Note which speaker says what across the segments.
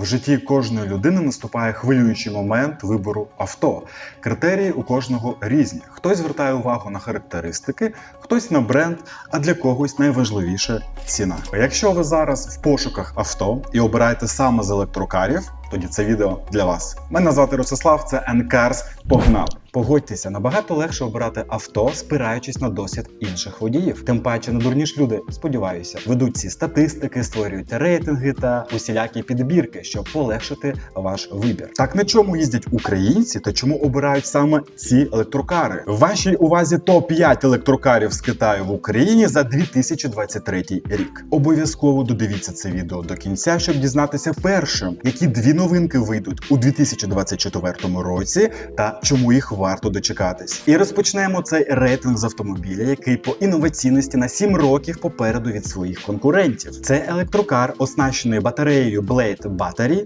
Speaker 1: В житті кожної людини наступає хвилюючий момент вибору авто. Критерії у кожного різні. Хтось звертає увагу на характеристики, хтось на бренд, а для когось найважливіше ціна. Якщо ви зараз в пошуках авто і обираєте саме з електрокарів, тоді це відео для вас. Мене звати Ростислав, це N-Cars. Погнали! Погодьтеся, набагато легше обирати авто, спираючись на досвід інших водіїв. Тим паче надурніш люди, сподіваюся, ведуть ці статистики, створюють рейтинги та усілякі підбірки, щоб полегшити ваш вибір. Так на чому їздять українці та чому обирають саме ці електрокари? В вашій увазі топ 5 електрокарів з Китаю в Україні за 2023 рік. Обов'язково додивіться це відео до кінця, щоб дізнатися першим, які дві новинки вийдуть у 2024 році та чому їх варто дочекатись. І розпочнемо цей рейтинг з автомобіля, який по інноваційності на 7 років попереду від своїх конкурентів. Це електрокар, оснащений батареєю Blade Battery.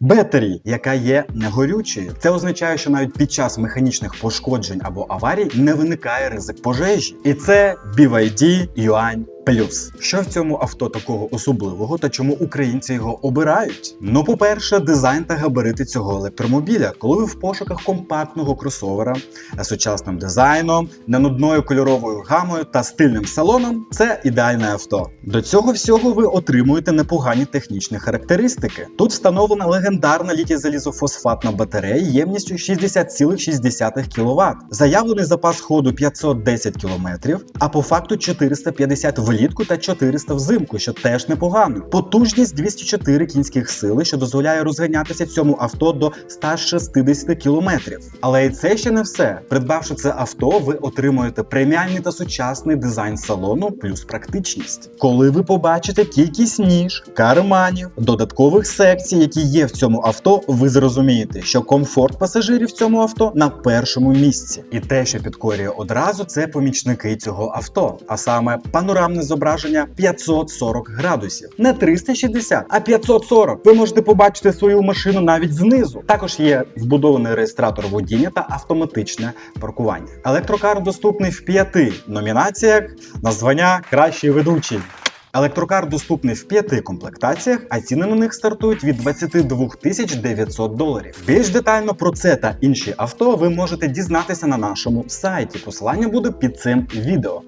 Speaker 1: Battery, яка є негорючою. Це означає, що навіть під час механічних пошкоджень або аварій не виникає ризик пожежі. І це BYD Yuan Плюс, що в цьому авто такого особливого та чому українці його обирають? Ну, по-перше, дизайн та габарити цього електромобіля, коли ви в пошуках компактного кросовера з сучасним дизайном, ненудною кольоровою гамою та стильним салоном, це ідеальне авто. До цього всього ви отримуєте непогані технічні характеристики. Тут встановлена легендарна літій-залізофосфатна батарея ємністю 60,6 кВт. Заявлений запас ходу 510 км, а по факту 450 влітку та 400 взимку, що теж непогано. Потужність 204 кінських сили, що дозволяє розганятися цьому авто до 160 км. Але і це ще не все. Придбавши це авто, ви отримуєте преміальний та сучасний дизайн салону плюс практичність. Коли ви побачите кількість ніж, карманів, додаткових секцій, які є в цьому авто, ви зрозумієте, що комфорт пасажирів в цьому авто на першому місці. І те, що підкорює одразу, це помічники цього авто, а саме панорамне зображення 540 градусів, не 360, а 540. Ви можете побачити свою машину навіть знизу. Також є вбудований реєстратор водіння та автоматичне паркування. Електрокар доступний в п'яти номінаціях на звання кращий ведучий. Електрокар доступний в п'яти комплектаціях, а ціни на них стартують від 22 тисяч 900 доларів. Більш детально про це та інші авто ви можете дізнатися на нашому сайті. Посилання буде під цим відео.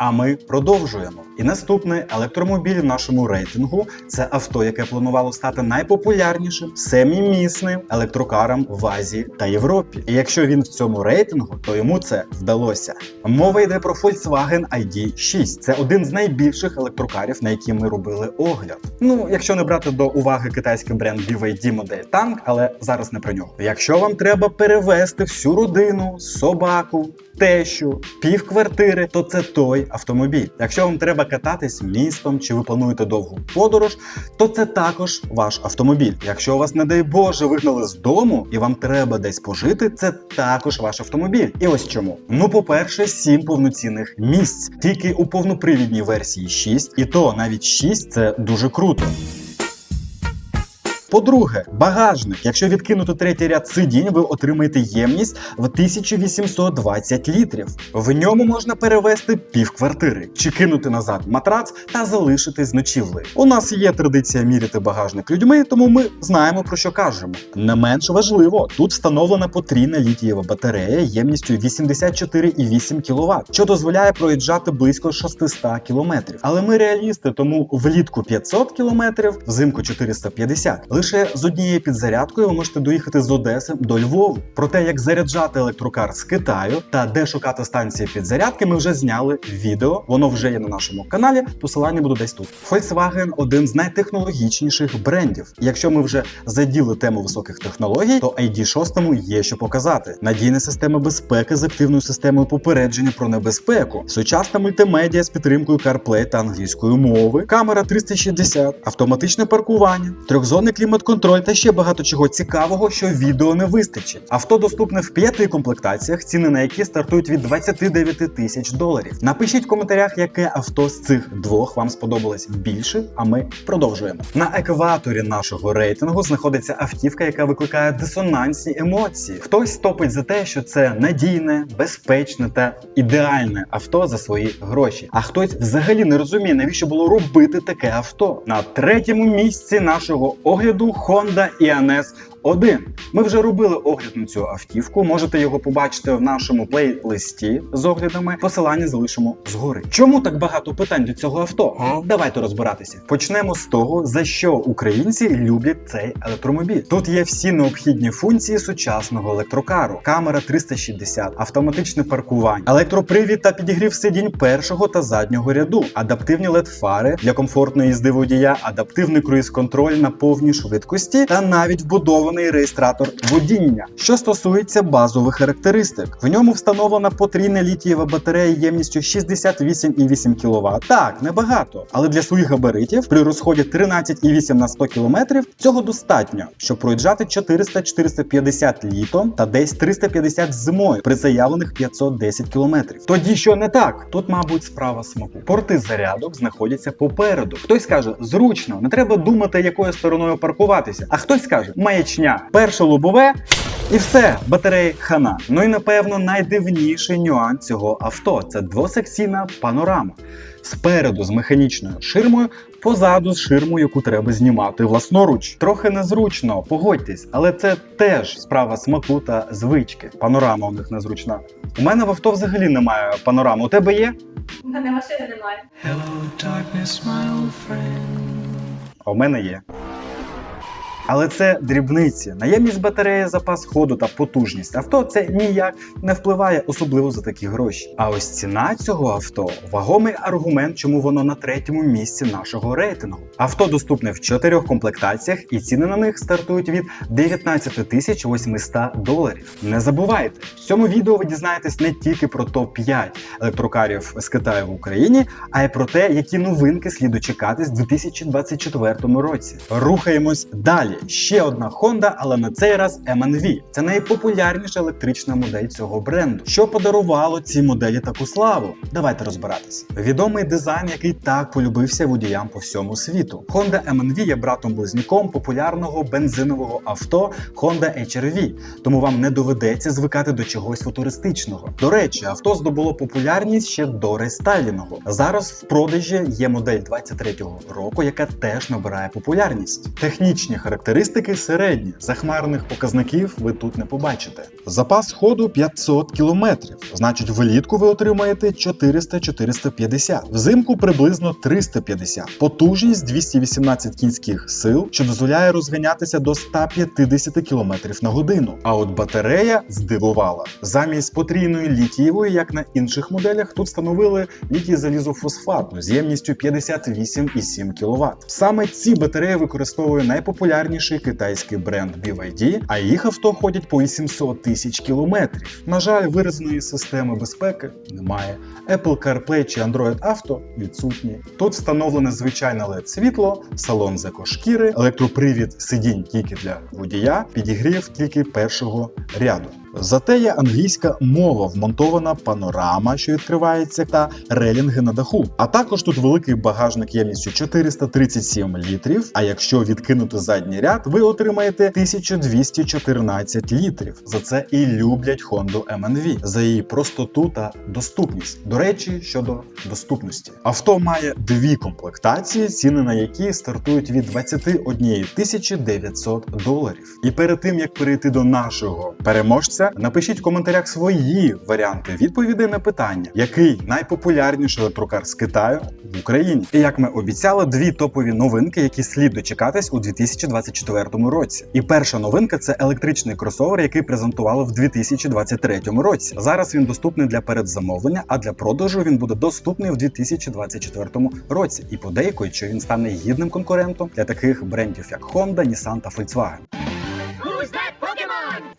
Speaker 1: А ми продовжуємо. І наступний електромобіль в нашому рейтингу це авто, яке планувало стати найпопулярнішим семімісним електрокаром в Азії та Європі. І якщо він в цьому рейтингу, то йому це вдалося. Мова йде про Volkswagen ID6. Це один з найбільших електрокарів, на які ми робили огляд. Ну, якщо не брати до уваги китайський бренд BYD модель танк, але зараз не про нього. Якщо вам треба перевезти всю родину, собаку, тещу, півквартири, то це той автомобіль. Якщо вам треба кататись містом чи ви плануєте довгу подорож, то це також ваш автомобіль. Якщо вас, не дай Боже, вигнали з дому і вам треба десь пожити, це також ваш автомобіль. І ось чому. Ну, по-перше, сім повноцінних місць. Тільки у повнопривідній версії 6, і то навіть 6 це дуже круто. По-друге, багажник. Якщо відкинути третій ряд сидінь, ви отримаєте ємність в 1820 літрів. В ньому можна перевезти півквартири чи кинути назад матрац та залишити з. У нас є традиція міряти багажник людьми, тому ми знаємо про що кажемо. Не менш важливо, тут встановлена потрійна літієва батарея ємністю 84,8 кВт, що дозволяє проїжджати близько 600 км. Але ми реалісти, тому влітку 500 км, взимку 450 Лише з однією підзарядкою ви можете доїхати з Одеси до Львову. Про те, як заряджати електрокар з Китаю та де шукати станції підзарядки, ми вже зняли відео. Воно вже є на нашому каналі. Посилання буде десь тут. Volkswagen один з найтехнологічніших брендів. Якщо ми вже заділи тему високих технологій, то ID6 є що показати. Надійна система безпеки з активною системою попередження про небезпеку, сучасна мультимедіа з підтримкою CarPlay та англійської мови, камера 360, автоматичне паркування, трьохзонний клімат клімат-контроль та ще багато чого цікавого, що відео не вистачить. Авто доступне в п'яти комплектаціях, ціни на які стартують від 29 тисяч доларів. Напишіть в коментарях, яке авто з цих двох вам сподобалось більше. А ми продовжуємо. На екваторі нашого рейтингу знаходиться автівка, яка викликає дисонансні емоції. Хтось топить за те, що це надійне, безпечне та ідеальне авто за свої гроші. А хтось взагалі не розуміє, навіщо було робити таке авто. На третьому місці нашого огляду Honda Ianez 1. Ми вже робили огляд на цю автівку. Можете його побачити в нашому плейлисті з оглядами. Посилання залишимо згори. Чому так багато питань до цього авто? Давайте розбиратися. Почнемо з того, за що українці люблять цей електромобіль. Тут є всі необхідні функції сучасного електрокару: камера 360, автоматичне паркування, електропривід та підігрів сидінь першого та заднього ряду, адаптивні LED-фари для комфортної їзди водія, адаптивний круїз-контроль на повній швидкості та навіть вбудований реєстратор водіння. Що стосується базових характеристик, в ньому встановлена потрійна літієва батарея ємністю 68,8 кВт. Так, небагато, але для своїх габаритів при розході 13,8 на 100 км цього достатньо, щоб проїжджати 400-450 літом та десь 350 зимою при заявлених 510 км. Тоді що не так? Тут, мабуть, справа смаку. Порти зарядок знаходяться попереду. Хтось каже, зручно, не треба думати, якою стороною паркуватися. А хтось каже, маячня, перше лобове. І все, батареї хана. Ну і напевно найдивніший нюанс цього авто це двосекційна панорама. Спереду з механічною ширмою, позаду з ширмою, яку треба знімати власноруч. Трохи незручно, погодьтесь, але це теж справа смаку та звички. Панорама у них незручна. У мене в авто взагалі немає панорами. У тебе є?
Speaker 2: У мене машини немає.
Speaker 3: Hello, darkness, my old friend.
Speaker 1: А у мене є. Але це дрібниці. Наємність батареї, запас ходу та потужність авто це ніяк не впливає, особливо за такі гроші. А ось ціна цього авто вагомий аргумент, чому воно на третьому місці нашого рейтингу. Авто доступне в чотирьох комплектаціях, і ціни на них стартують від 19 тисяч 800 доларів. Не забувайте, в цьому відео ви дізнаєтесь не тільки про топ 5 електрокарів з Китаю в Україні, а й про те, які новинки слід дочекатись в 2024 році. Рухаємось далі. Ще одна Honda, але на цей раз MNV. Це найпопулярніша електрична модель цього бренду. Що подарувало цій моделі таку славу? Давайте розбиратись. Відомий дизайн, який так полюбився водіям по всьому світу. Honda MNV є братом-близнюком популярного бензинового авто Honda HR-V, тому вам не доведеться звикати до чогось футуристичного. До речі, авто здобуло популярність ще до рестайлінгу. Зараз в продажі є модель 23-го року, яка теж набирає популярність. Технічні характеристики середні. Захмарних показників ви тут не побачите. Запас ходу 500 км. Значить, влітку ви отримаєте 400-450, взимку приблизно 350. Потужність 218 кінських сил, що дозволяє розганятися до 150 км на годину. А от батарея здивувала. Замість потрійної літієвої, як на інших моделях, тут встановили літій залізофосфатну з ємністю 58,7 кВт. Саме ці батареї використовує найпопулярніший китайський бренд BYD, а їх авто ходять по 800 тисяч кілометрів. На жаль, виразної системи безпеки немає. Apple CarPlay чи Android Auto відсутні. Тут встановлене звичайне led світло, салон з екошкіри, електропривід сидінь тільки для водія, підігрів тільки першого ряду. Зате є англійська мова, вмонтована панорама, що відкривається, та релінги на даху. А також тут великий багажник ємністю 437 літрів. А якщо відкинути задній ряд, ви отримаєте 1214 літрів. За це і люблять Honda MNV, за її простоту та доступність. До речі, щодо доступності, авто має дві комплектації, ціни на які стартують від 21 тисячі 900 доларів. І перед тим як перейти до нашого переможця, напишіть в коментарях свої варіанти відповідей на питання, який найпопулярніший електрокар з Китаю в Україні. І як ми обіцяли, дві топові новинки, які слід дочекатись у 2024 році. І перша новинка це електричний кросовер, який презентували в 2023 році. Зараз він доступний для передзамовлення, а для продажу він буде доступний в 2024 році. І подейкують, що він стане гідним конкурентом для таких брендів, як Honda, Nissan та Volkswagen.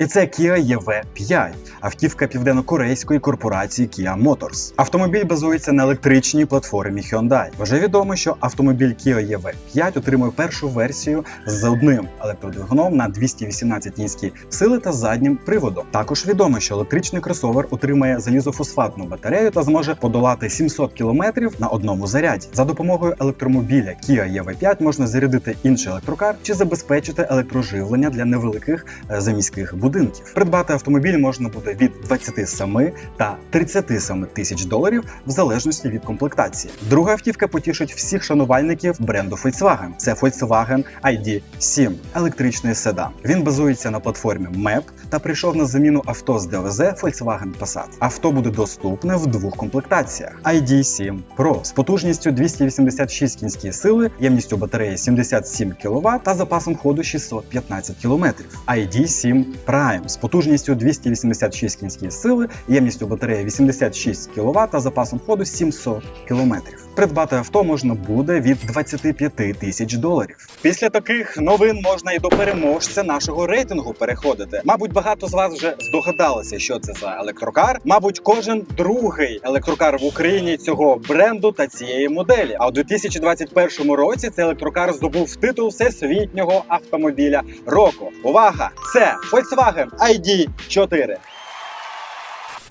Speaker 1: І це Kia EV5, автівка південно-корейської корпорації Kia Motors. Автомобіль базується на електричній платформі Hyundai. Вже відомо, що автомобіль Kia EV5 отримує першу версію з одним електродвигуном на 218 кінські сили та заднім приводом. Також відомо, що електричний кросовер отримає залізофосфатну батарею та зможе подолати 700 км на одному заряді. За допомогою електромобіля Kia EV5 можна зарядити інший електрокар чи забезпечити електроживлення для невеликих е, заміських будинків. Придбати автомобіль можна буде від 27 та 37 тисяч доларів в залежності від комплектації. Друга автівка потішить всіх шанувальників бренду Volkswagen. Це Volkswagen ID7, електричний седан. Він базується на платформі MEP та прийшов на заміну авто з ДВЗ Volkswagen Passat. Авто буде доступне в двох комплектаціях: ID7 Pro з потужністю 286 кінські сили, ємністю батареї 77 кВт та запасом ходу 615 км. ID7 Prime з потужністю 286 кінські сили, ємністю батареї 86 кВт запасом ходу 700 км. Придбати авто можна буде від 25 тисяч доларів. Після таких новин можна і до переможця нашого рейтингу переходити. Мабуть, багато з вас вже здогадалися, що це за електрокар. Мабуть, кожен другий електрокар в Україні цього бренду та цієї моделі. А у 2021 році цей електрокар здобув титул всесвітнього автомобіля року. Увага! Це Volkswagen ID4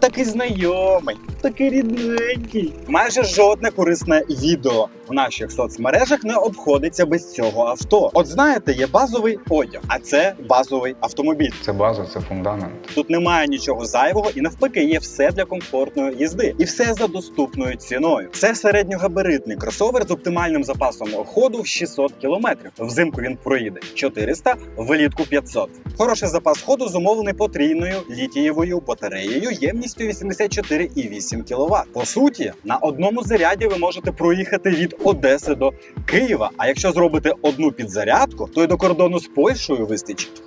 Speaker 1: такий знайомий, такий рідненький. Майже жодне корисне відео в наших соцмережах не обходиться без цього авто. От знаєте, є базовий одяг, а це базовий автомобіль.
Speaker 4: Це база, це фундамент.
Speaker 1: Тут немає нічого зайвого, і навпаки, є все для комфортної їзди, і все за доступною ціною. Це середньогабаритний кросовер з оптимальним запасом ходу в 600 км. Взимку він проїде 400, влітку 500. Хороший запас ходу зумовлений потрійною літієвою батареєю ємністю 84,8 кВт. По суті, на одному заряді ви можете проїхати від Одеси до Києва. А якщо зробите одну підзарядку, то й до кордону з Польщею вистачить.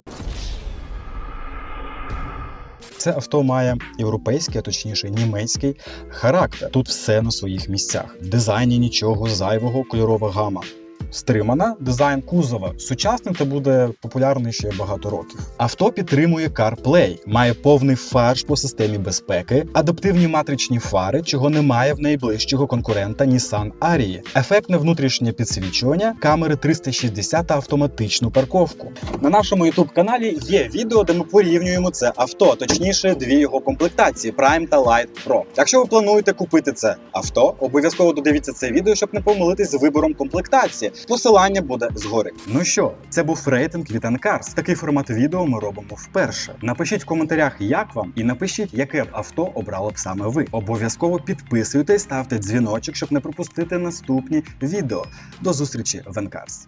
Speaker 1: Це авто має європейський, а точніше німецький характер. Тут все на своїх місцях. В дизайні нічого зайвого, кольорова гама. Стримана дизайн кузова сучасний та буде популярний ще багато років. Авто підтримує CarPlay, має повний фарш по системі безпеки, адаптивні матричні фари, чого немає в найближчого конкурента Nissan Ariya, ефектне внутрішнє підсвічування, камери 360 та автоматичну парковку. На нашому youtube каналі є відео, де ми порівнюємо це авто, точніше, дві його комплектації Prime та Light Pro. Якщо ви плануєте купити це авто, обов'язково додивіться це відео, щоб не помилитись з вибором комплектації. Посилання буде згори. Ну що, це був рейтинг від Анкарс. Такий формат відео ми робимо вперше. Напишіть в коментарях, як вам, і напишіть, яке б авто обрало б саме ви. Обов'язково підписуйтесь, ставте дзвіночок, щоб не пропустити наступні відео. До зустрічі в Cars.